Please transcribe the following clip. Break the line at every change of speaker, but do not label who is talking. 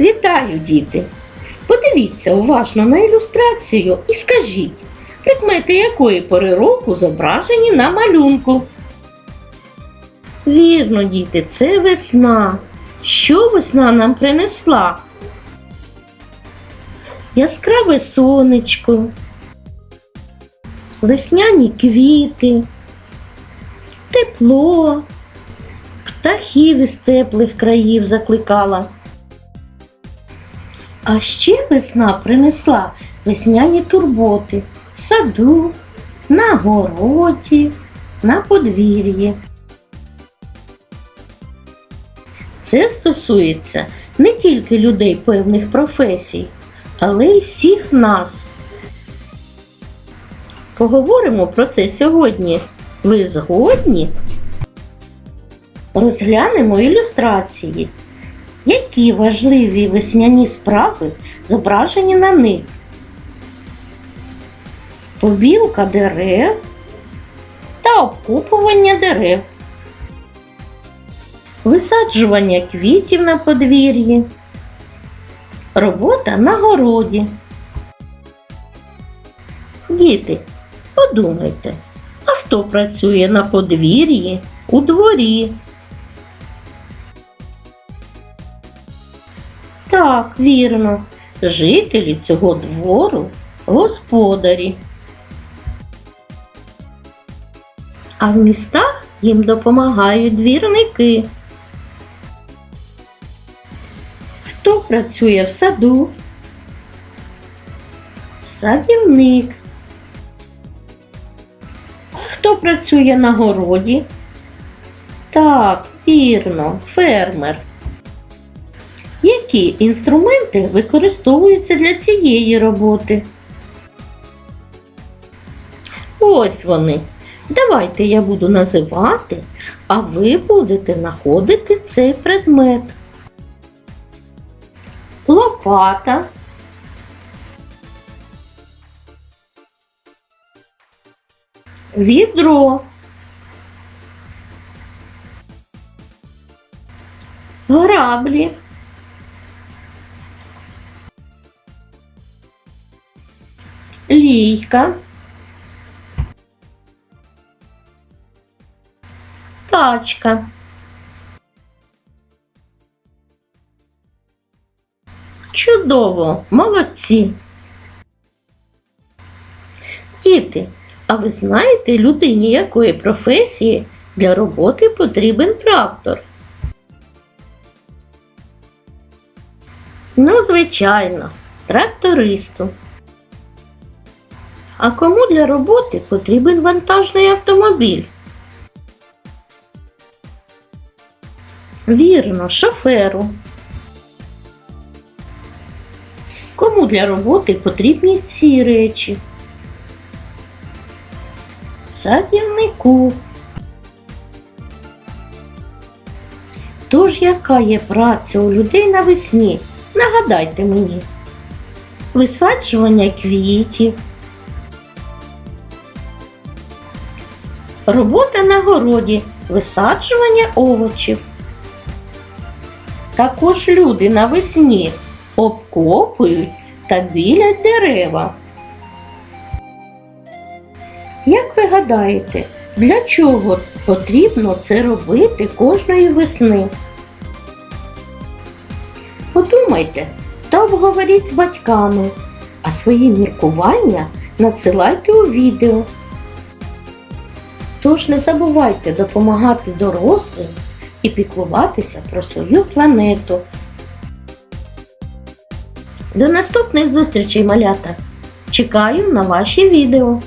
Вітаю, діти! Подивіться уважно на ілюстрацію і скажіть, прикмети якої пори року зображені на малюнку. Вірно, діти, це весна. Що весна нам принесла? Яскраве сонечко, весняні квіти, тепло, птахів із теплих країв закликала. А ще весна принесла весняні турботи в саду, на городі, на подвір'ї. Це стосується не тільки людей певних професій, але й всіх нас. Поговоримо про це сьогодні. Ви згодні? Розглянемо ілюстрації. Які важливі весняні справи зображені на них? Побілка дерев та обкупування дерев, висаджування квітів на подвір'ї, робота на городі. Діти, подумайте, а хто працює на подвір'ї, у дворі? Так, вірно, жителі цього двору господарі. А в містах їм допомагають двірники. Хто працює в саду? Садівник. Хто працює на городі? Так, вірно, фермер. Які інструменти використовуються для цієї роботи? Ось вони. Давайте я буду називати, а ви будете знаходити цей предмет. Лопата. Відро. Граблі. Лійка. Тачка. Чудово, молодці. Діти, а ви знаєте, людині якої професії для роботи потрібен трактор? Ну, звичайно, трактористу. А кому для роботи потрібен вантажний автомобіль? Вірно, шоферу. Кому для роботи потрібні ці речі? Садівнику. Тож яка є праця у людей навесні? Нагадайте мені. Висаджування квітів. Робота на городі, висаджування овочів. Також люди навесні обкопують та білять дерева. Як ви гадаєте, для чого потрібно це робити кожної весни? Подумайте та обговоріть з батьками, а свої міркування надсилайте у відео. Тож не забувайте допомагати дорослим і піклуватися про свою планету. До наступних зустрічей, малята! Чекаю на ваші відео!